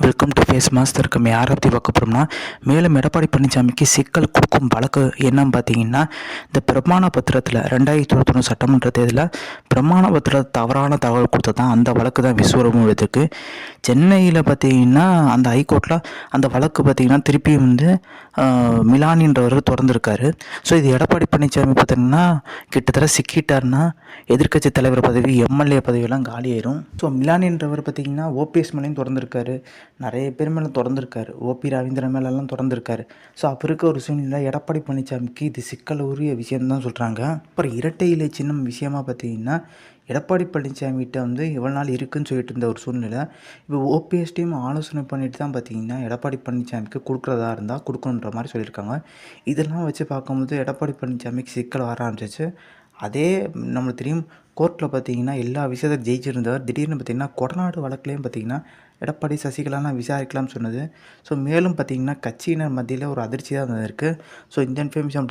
Welcome to face master நம்ம யாரை பற்றி பார்க்க போகிறோம்னா மேலும் எடப்பாடி பழனிசாமிக்கு சிக்கல் கொடுக்கும் வழக்கு என்னன்னு பார்த்தீங்கன்னா இந்த பிரமாண பத்திரத்தில் ரெண்டாயிரத்தி இருபத்தொன்று சட்டமன்ற தேர்தலில் பிரமாண பத்திரத்தில் தவறான தகவல் கொடுத்தது தான் அந்த வழக்கு தான் விஸ்வரூபம் எடுத்துருக்கு. சென்னையில் பார்த்தீங்கன்னா அந்த ஹைகோர்ட்டில் அந்த வழக்கு பார்த்தீங்கன்னா திருப்பியும் வந்து மிலானின்றவர் திறந்துருக்காரு. ஸோ இது எடப்பாடி பழனிசாமி பார்த்தீங்கன்னா கிட்டத்தட்ட சிக்கிட்டாருன்னா எதிர்க்கட்சி தலைவர் பதவி எம்எல்ஏ பதவியெல்லாம் காலியாயிரும். ஸோ மிலானின்றவர் பார்த்தீங்கன்னா ஓபிஎஸ் மேலேயும் திறந்துருக்காரு. நிறைய பேர் மேலே திறந்துருக்காரு. ஓபி ரவீந்திரன் மேலெல்லாம் திறந்துருக்காரு. ஸோ அப்போ இருக்க ஒரு சூழ்நிலை எடப்பாடி பழனிசாமிக்கு இது சிக்கல் உரிய விஷயம் தான் சொல்கிறாங்க அப்புறம் இரட்டை இலை சின்னம் விஷயமா பார்த்தீங்கன்னா எடப்பாடி பழனிசாமிகிட்ட வந்து இவ்வளோ நாள் இருக்குன்னு சொல்லிட்டு இருந்த ஒரு சூழ்நிலை இப்போ ஓபிஎஸ் ஆலோசனை பண்ணிட்டு தான் பார்த்தீங்கன்னா எடப்பாடி பழனிசாமிக்கு கொடுக்குறதா இருந்தால் கொடுக்கணுன்ற மாதிரி சொல்லியிருக்காங்க. இதெல்லாம் வச்சு பார்க்கும்போது எடப்பாடி பழனிசாமிக்கு சிக்கல் வர ஆரம்பிச்சிச்சு. அதே நம்மளுக்கு தெரியும் கோர்ட்டில் பார்த்தீங்கன்னா எல்லா விஷயத்தையும் ஜெயிச்சிருந்தவர். திடீர்னு பார்த்தீங்கன்னா கொடநாடு வழக்குலேயும் பார்த்தீங்கன்னா எடப்பாடி சசிகலாலாம் விசாரிக்கலாம்னு சொன்னது. ஸோ மேலும் பார்த்தீங்கன்னா கட்சியினர் மத்தியில் ஒரு அதிர்ச்சி தான் இருக்குது ஸோ இந்த இன்ஃபர்மேஷன்